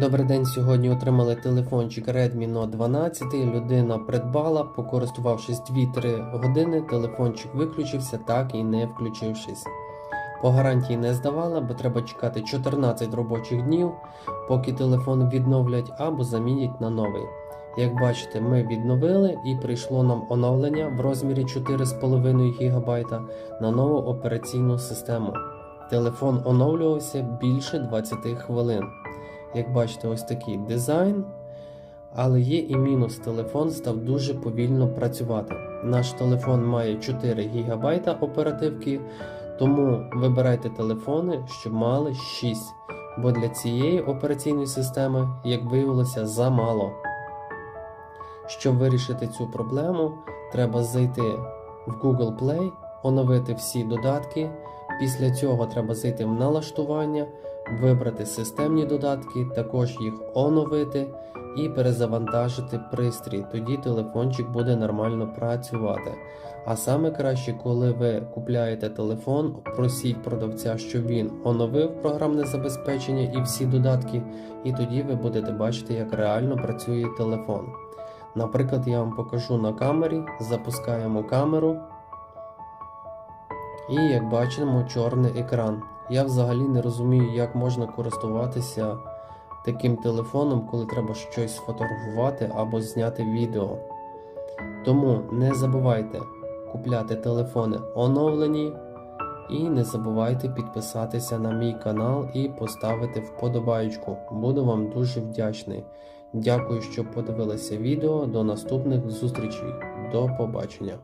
Добрий день. Сьогодні отримали телефончик Redmi Note 12. Людина придбала, покористувавшись 2-3 години, телефончик виключився, так і не включившись. По гарантії не здавала, бо треба чекати 14 робочих днів, поки телефон відновлять або замінять на новий. Як бачите, ми відновили і прийшло нам оновлення в розмірі 4,5 ГБ на нову операційну систему. Телефон оновлювався більше 20 хвилин. Як бачите, ось такий дизайн. Але є і мінус, телефон став дуже повільно працювати. Наш телефон має 4 ГБ оперативки, тому вибирайте телефони, щоб мали 6, бо для цієї операційної системи, як виявилося, замало. Щоб вирішити цю проблему, треба зайти в Google Play, оновити всі додатки. Після цього треба зайти в налаштування, вибрати системні додатки, також їх оновити і перезавантажити пристрій. Тоді телефончик буде нормально працювати. А саме краще, коли ви купляєте телефон, просіть продавця, щоб він оновив програмне забезпечення і всі додатки, і тоді ви будете бачити, як реально працює телефон. Наприклад, я вам покажу на камері, запускаємо камеру. І як бачимо, чорний екран. Я взагалі не розумію, як можна користуватися таким телефоном, коли треба щось сфотографувати або зняти відео. Тому не забувайте купляти телефони оновлені. І не забувайте підписатися на мій канал і поставити вподобайку. Буду вам дуже вдячний. Дякую, що подивилися відео. До наступних зустрічей. До побачення.